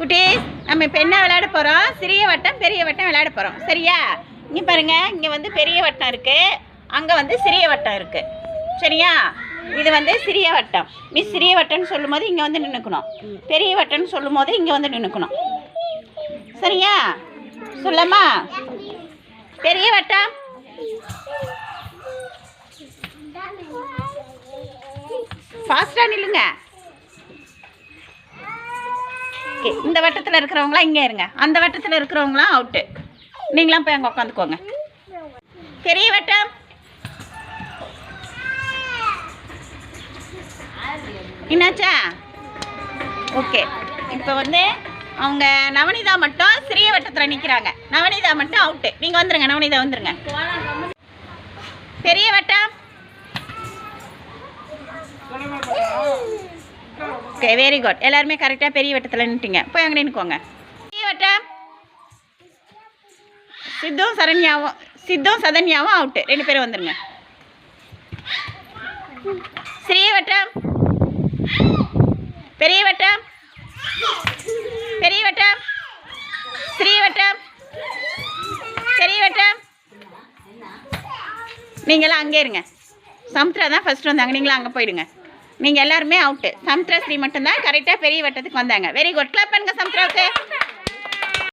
குட்டீஸ் நம்ம இப்போ என்ன விளையாட போகிறோம் சிறிய வட்டம் பெரிய வட்டம் விளையாட போகிறோம் சரியா? இங்கே பாருங்கள் இங்கே வந்து பெரிய வட்டம் இருக்குது அங்கே வந்து சிறிய வட்டம் இருக்குது சரியா? இது வந்து சிறிய வட்டம். மிஸ் சிறிய வட்டம்னு சொல்லும் போது இங்கே வந்து நின்றுக்கணும் பெரிய வட்டம்னு சொல்லும் போது இங்கே வந்து நின்றுக்கணும் சரியா? சொல்லம்மா? பெரிய வட்டம்? ஃபாஸ்ட்டாக நில்லுங்க. ஓகே இந்த வட்டத்தில் இருக்கிறவங்களாம் இங்கே இருங்க. அந்த வட்டத்தில் இருக்கிறவங்களாம் அவுட்டு நீங்களாம் போய் அங்கே உட்காந்துக்கோங்க பெரிய வட்டம். என்னாச்சா? ஓகே இப்போ வந்து அவங்க நவனிதா மட்டும் சிறிய வட்டத்தில் நிற்கிறாங்க நவனிதா மட்டும் அவுட்டு நீங்கள் வந்துருங்க நவனிதா வந்துருங்க. பெரிய வட்டம். ஓகே வெரி குட் எல்லாருமே கரெக்டாக பெரிய வட்டத்தில் நின்றுட்டீங்க போய் அங்கே நின்றுக்கோங்க பெரிய வட்டம். சித்தும் சரண்யாவும் சித்தும் சதன்யாவும் அவுட்டு ரெண்டு பேரும் வந்துடுங்க சிறிய வட்டம். பெரிய வட்டம். பெரிய வட்டம். சிறிய வட்டம். பெரிய வட்டம். நீங்களாம் அங்கே இருங்க. சமுத்திரா தான் ஃபஸ்ட்டு வந்தாங்க நீங்களும் அங்கே போயிடுங்க. நீங்கள் எல்லாருமே அவுட்டு சம்த்ரஸ்ரீ மட்டும்தான் கரெக்டாக பெரிய வட்டத்துக்கு வந்தாங்க. வெரி குட் கிளப் பண்ணுங்க சமுத்திராவுக்கு